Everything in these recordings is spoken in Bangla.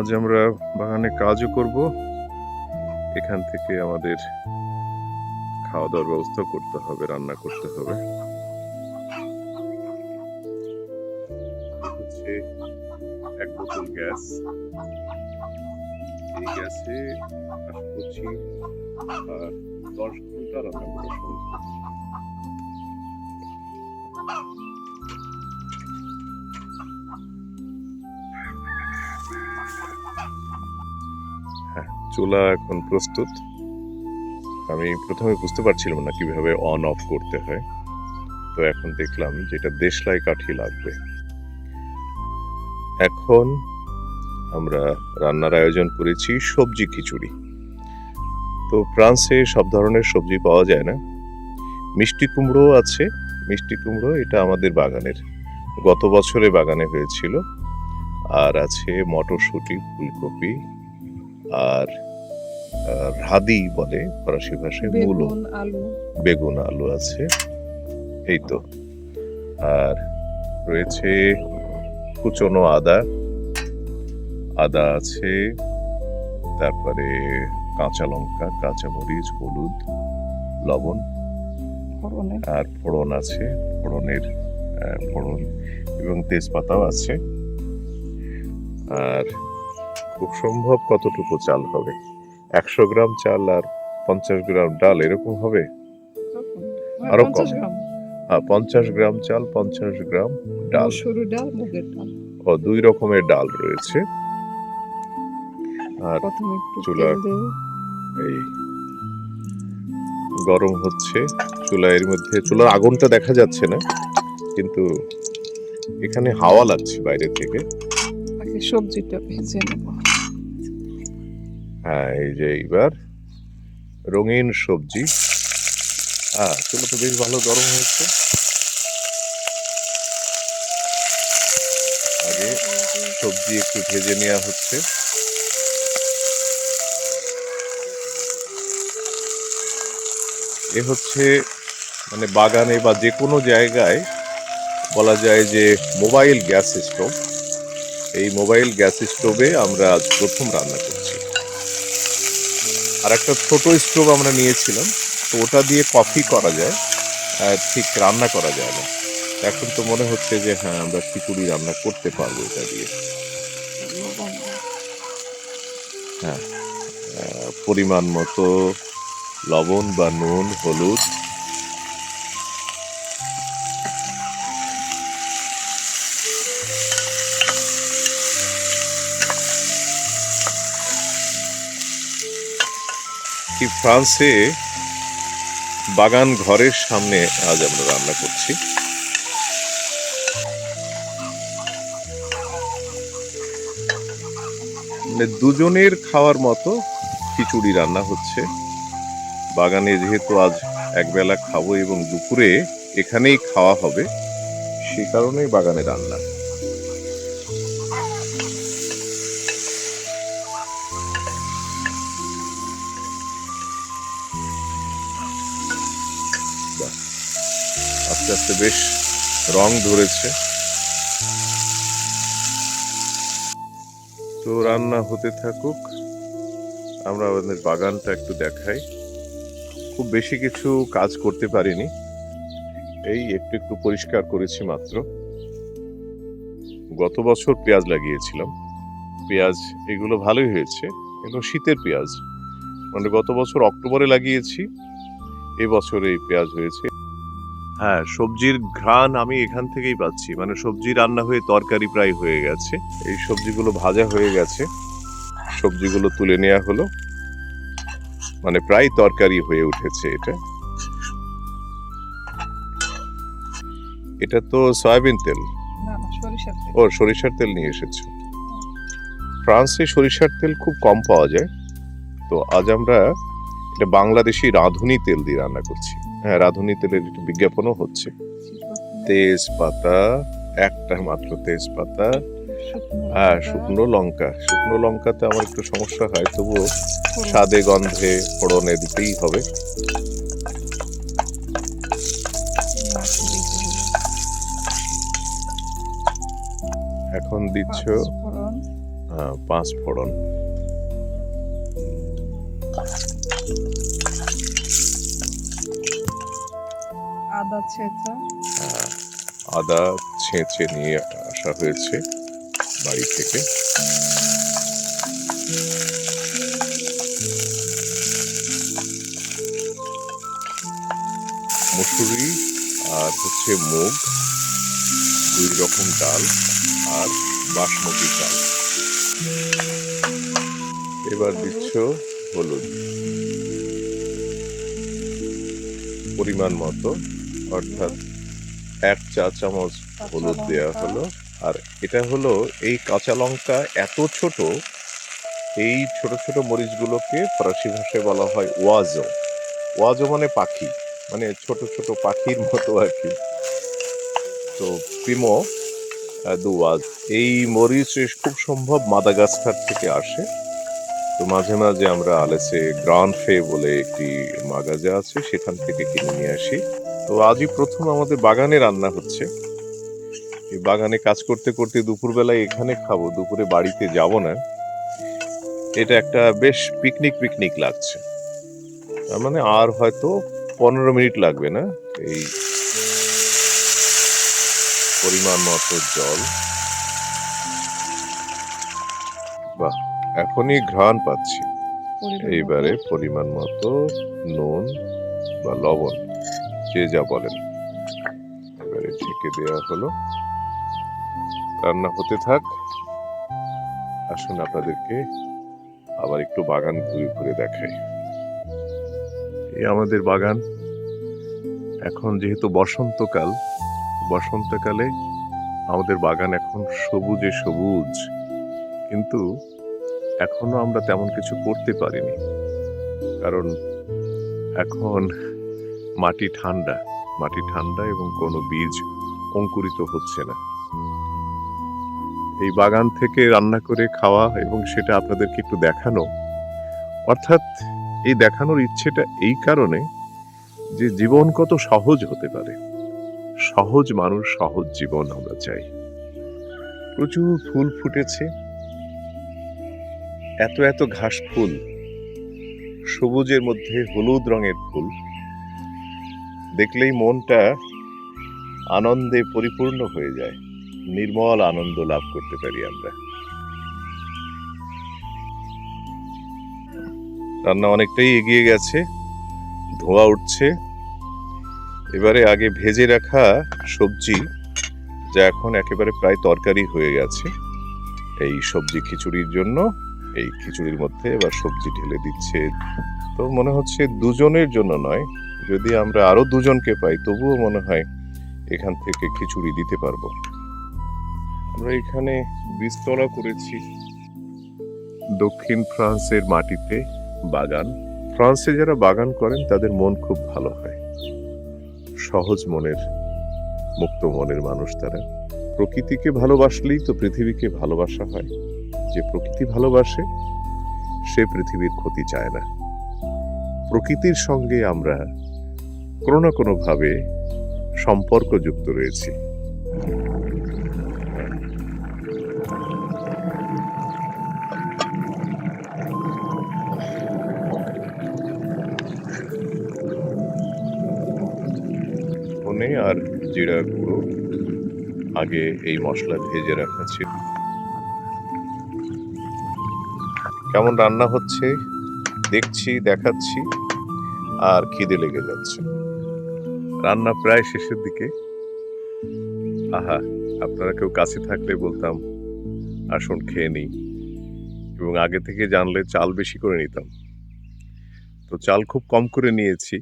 আজ আমরা বাগানে কাজও করব। এখান থেকে আমাদের খাওয়া দাওয়ার ব্যবস্থা করতে হবে, রান্না করতে হবে। হচ্ছে এক বোতল গ্যাস। এই গ্যাসে আশা করছি আর দশ ঘণ্টা রান্না করা সম্ভব। চুলা এখন প্রস্তুত। আমি প্রথমে বুঝতে পারছিলাম না কীভাবে অন অফ করতে হয়। তো এখন দেখলাম যে এটা দেশলাই কাঠি লাগবে। এখন আমরা রান্নার আয়োজন করেছি সবজি খিচুড়ি। তো ফ্রান্সে সব ধরনের সবজি পাওয়া যায় না। মিষ্টি কুমড়ো আছে। মিষ্টি কুমড়ো এটা আমাদের বাগানের। গত বছরে বাগানে হয়েছিল। আর আছে মটরশুঁটি, ফুলকপি, আর রাদি বলে ফরাসি ভাষায় মূলো বেগুন আলু। আছে। এই তো। আর রয়েছে কুচনো আদা। আদা আছে। তারপরে কাঁচা লঙ্কা কাঁচা মরিচ হলুদ লবণ। আর ফোড়ন আছে। ফোড়নের ফোড়ন এবং তেজপাতাও আছে। আর খুব সম্ভব কতটুকু চাল হবে? একশো গ্রাম চাল আর পঞ্চাশ গ্রাম ডাল এরকম হবে? আরও কম। 50 গ্রাম। আর পঞ্চাশ গ্রাম চাল পঞ্চাশ গ্রাম ডাল। সরু ডাল মুগের ডাল। ও দুই রকমের ডাল রয়েছে। আর একটু চুলা- এই গরম হচ্ছে। চুলা এর মধ্যে চুলার আগুনটা দেখা যাচ্ছে না কিন্তু এখানে হাওয়া লাগছে বাইরে থেকে। সবজিটা ভেজে নেব। হ্যাঁ এই যে এইবার রঙিন সবজি। হ্যাঁ চুলো তো বেশ ভালো গরম হয়েছে। আগে সবজি একটু ভেজে নেওয়া হচ্ছে। এ হচ্ছে মানে বাগানে বা যে কোনো জায়গায় বলা যায় যে মোবাইল গ্যাস স্টোভ। এই মোবাইল গ্যাস স্টোভে আমরা আজ প্রথম রান্না করছি আর একটা ছোট স্টোভ আমরা নিয়েছিলাম। তো ওটা দিয়ে কফি করা যায়। ঠিক রান্না করা যায় না। এখন তো মনে হচ্ছে যে হ্যাঁ আমরা খিচুড়ি রান্না করতে পারব এটা দিয়ে। হ্যাঁ পরিমাণ মতো লবণ বা নুন, হলুদ ফ্রান্সে বাগান ঘরের সামনে আজ আমরা রান্না করছি। মানে দুজনের খাওয়ার মতো খিচুড়ি রান্না হচ্ছে। বাগানে যেহেতু আজ একবেলা খাব এবং দুপুরে এখানেই খাওয়া হবে, সে কারণেই বাগানে রান্না। আস্তে আস্তে বেশ রং ধরেছে। তো রান্না হতে থাকুক, আমরা আমাদের বাগানটা একটু দেখাই। খুব বেশি কিছু কাজ করতে পারিনি, এই একটু একটু পরিষ্কার করেছি মাত্র। গত বছর পেঁয়াজ লাগিয়েছিলাম। পেঁয়াজ, এগুলো ভালোই হয়েছে এগুলো শীতের পেঁয়াজ। মানে গত বছর অক্টোবরে লাগিয়েছি এবছর এই পেঁয়াজ হয়েছে হ্যাঁ সবজির ঘ্রাণ আমি এখান থেকেই পাচ্ছি। মানে সবজি রান্না হয়ে তরকারি প্রায় হয়ে গেছে। এই সবজিগুলো ভাজা হয়ে গেছে। সবজিগুলো তুলে নেওয়া হলো। মানে প্রায় তরকারি হয়ে উঠেছে এটা। এটা তো সয়াবিন তেল। ও সরিষার তেল নিয়ে এসেছ। ফ্রান্সে সরিষার তেল খুব কম পাওয়া যায়। তো আজ আমরা এটা বাংলাদেশি রাঁধুনি তেল দিয়ে রান্না করছি। হ্যাঁ রাঁধুনি তেলের একটু বিজ্ঞাপনও হচ্ছে। তেজপাতা একটা মাত্র তেজপাতা হ্যাঁ শুকনো লঙ্কা। শুকনো লঙ্কাতে আমার একটু সমস্যা হয় তবুও স্বাদে গন্ধে ফোড়নে দিতেই হবে। এখন দিচ্ছ পাঁচ ফোড়ন, আদা ছেঁচা? আদা ছেঁচে নিয়ে আসা হয়েছে বাড়ি থেকে। মসুরি আর হচ্ছে মুগ, দুই রকম ডাল আর বাসমতি চাল। এবার দিচ্ছ হলুদ। পরিমাণ মতো অর্থাৎ এক চা চামচ হলুদ দেওয়া হলো। আর এটা হলো এই কাঁচা লঙ্কা এত ছোট এই ছোট ছোট মরিচগুলোকে ফরাসি ভাষায় বলা হয় ওয়াজো। ওয়াজো মানে পাখি মানে ছোট ছোট পাখির মতো আর কি। তো প্রিমো দু ওয়াজ। এই মরিচ খুব সম্ভব মাদাগাস্কার থেকে আসে। তো মাঝে মাঝে আমরা আলেসে গ্রান ফে বলে একটি মাগাজা আছে, সেখান থেকে কিনে নিয়ে আসি। তো আজই প্রথম আমাদের বাগানে রান্না হচ্ছে। এই বাগানে কাজ করতে করতে দুপুরবেলায় এখানে খাব, দুপুরে বাড়িতে যাব না। এটা একটা বেশ পিকনিক পিকনিক লাগছে। তার মানে আর হয়তো পনেরো মিনিট লাগবে না, এই পরিমাণ মতো জল। এখনই ঘ্রাণ পাচ্ছি। এইবারে পরিমাণ মতো নুন বা লবণ যে যা বলেন। এবারে ঢেকে দেওয়া হলো। রান্না হতে থাক। আসুন আপনাদেরকে আবার একটু বাগান ঘুরে ঘুরে দেখাই। এই আমাদের বাগান। এখন যেহেতু বসন্তকাল বসন্তকালে আমাদের বাগান এখন সবুজে সবুজ। কিন্তু এখনও আমরা তেমন কিছু করতে পারিনি। কারণ এখন মাটি ঠান্ডা মাটি ঠান্ডা এবং কোনো বীজ অঙ্কুরিত হচ্ছে না। এই বাগান থেকে রান্না করে খাওয়া এবং সেটা আপনাদেরকে একটু দেখানো, অর্থাৎ এই দেখানোর ইচ্ছেটা এই কারণে যে জীবন কত সহজ হতে পারে। সহজ মানুষ সহজ জীবন আমরা চাই। প্রচুর ফুল ফুটেছে। এত এত ঘাস ফুল, সবুজের মধ্যে হলুদ রঙের ফুল। দেখলেই মনটা আনন্দে পরিপূর্ণ হয়ে যায়, নির্মল আনন্দ লাভ করতে পারি আমরা। রান্না অনেকটাই এগিয়ে গেছে, ধোঁয়া উঠছে। এবারে আগে ভেজে রাখা সবজি, যা এখন একেবারে প্রায় তরকারি হয়ে গেছে, এই সবজি খিচুড়ির জন্য। এই খিচুড়ির মধ্যে এবার সবজি ঢেলে দিচ্ছে। তো মনে হচ্ছে দুজনের জন্য নয়, যদি আমরা আরও দুজনকে পাই, তবুও মনে হয় এখান থেকে খিচুড়ি দিতে পারব। আমরা এখানে বীজতলা করেছি। দক্ষিণ ফ্রান্সের মাটিতে বাগান। ফ্রান্সে যারা বাগান করেন, তাদের মন খুব ভালো হয়। সহজ মনের, মুক্ত মনের মানুষ তারা। প্রকৃতিকে ভালোবাসলেই তো পৃথিবীকে ভালোবাসা হয়। যে প্রকৃতি ভালোবাসে, সে পৃথিবীর ক্ষতি চায় না। প্রকৃতির সঙ্গে আমরা কোনো না কোনো ভাবে সম্পর্ক যুক্ত রয়েছি। ধনে আর জিরা গুঁড়ো আগে এই মশলা ভেজে রাখা ছিল। কেমন রান্না হচ্ছে, দেখছি, দেখাচ্ছি, আর খিদে লেগে যাচ্ছে। রান্না প্রায় শেষের দিকে। আহা, আপনারা কেউ কাছে থাকলে বলতাম, আসুন খেয়ে নিই। এবং আগে থেকে জানলে চাল বেশি করে নিতাম। তো চাল খুব কম করে নিয়েছি।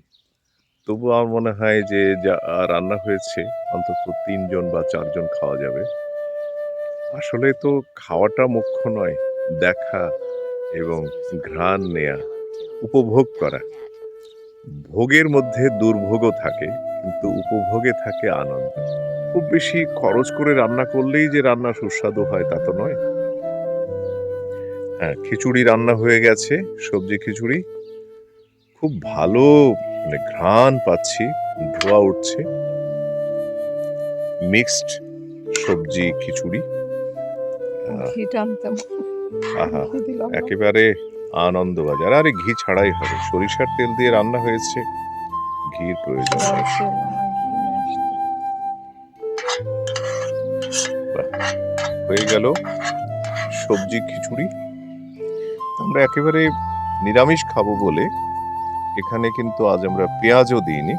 তবু আমার মনে হয় যে, যা রান্না হয়েছে, অন্তত তিনজন বা চারজন খাওয়া যাবে। আসলে তো খাওয়াটা মুখ্য নয়, দেখা এবং ঘ্রাণ নেয়া, উপভোগ করা। ভোগের মধ্যে দুর্ভোগও থাকে, কিন্তু উপভোগে থাকে আনন্দ। খুব বেশি খরচ করে রান্না করলেই যে রান্না সুস্বাদু হয় তা তো নয়। হ্যাঁ খিচুড়ি রান্না হয়ে গেছে, সবজি খিচুড়ি। খুব ভালো মানে ঘ্রাণ পাচ্ছি, ধোয়া উঠছে। মিক্সড সবজি খিচুড়ি। আহ? একেবারে আনন্দবাজার আরে ঘি ছাড়াই হবে। সরিষার তেল দিয়ে রান্না হয়েছে। ঘির প্রয়োজন নেই। হয়ে গেল সবজি খিচুড়ি। আমরা একেবারে নিরামিষ খাব বলে এখানে কিন্তু আজ আমরা পেঁয়াজও দিইনি।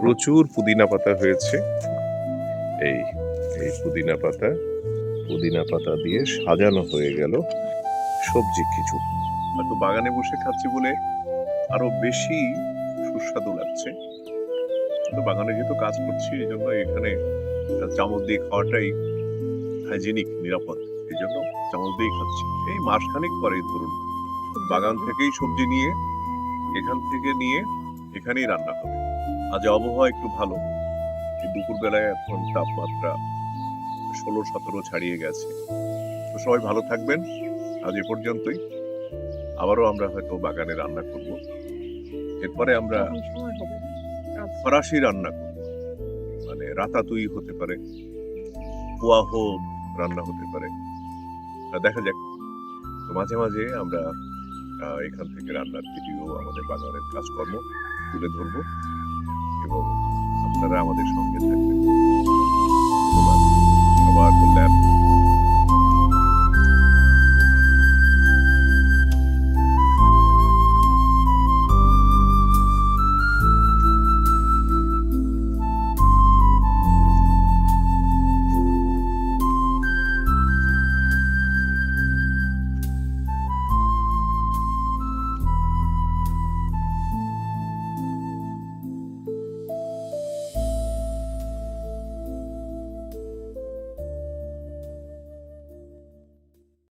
প্রচুর পুদিনা পাতা হয়েছে। এই এই পুদিনা পাতা পুদিনা পাতা দিয়ে সাজানো হয়ে গেল সবজি খিচুড়ি হয়তো বাগানে বসে খাচ্ছি বলে আরও বেশি সুস্বাদু লাগছে। তো বাগানে যেহেতু কাজ করছি, এই জন্য এখানে চামচ দিয়ে খাওয়াটাই হাইজেনিক নিরাপদ। এই জন্য চামচ দিয়েই খাচ্ছি। এই মাসখানেক পরে ধরুন, বাগান থেকেই সবজি নিয়ে, এখান থেকে নিয়ে এখানেই রান্না হবে। আজ আবহাওয়া একটু ভালো দুপুরবেলায় এখন তাপমাত্রা ষোলো সতেরো ছাড়িয়ে গেছে। তো সবাই ভালো থাকবেন। আজ এ পর্যন্তই। আবারও আমরা হয়তো বাগানে রান্না করব। এরপরে আমরা। কাজ ফরাসি রান্না করব। মানে রাতাতুই হতে পারে পোয়াহো রান্না হতে পারে। দেখা যাক। তো মাঝে মাঝে আমরা এখান থেকে রান্নার ভিডিও আমাদের বাগানের কাজকর্ম তুলে ধরব। এবং আপনারা আমাদের সঙ্গে থাকবেন। Allahu Akbar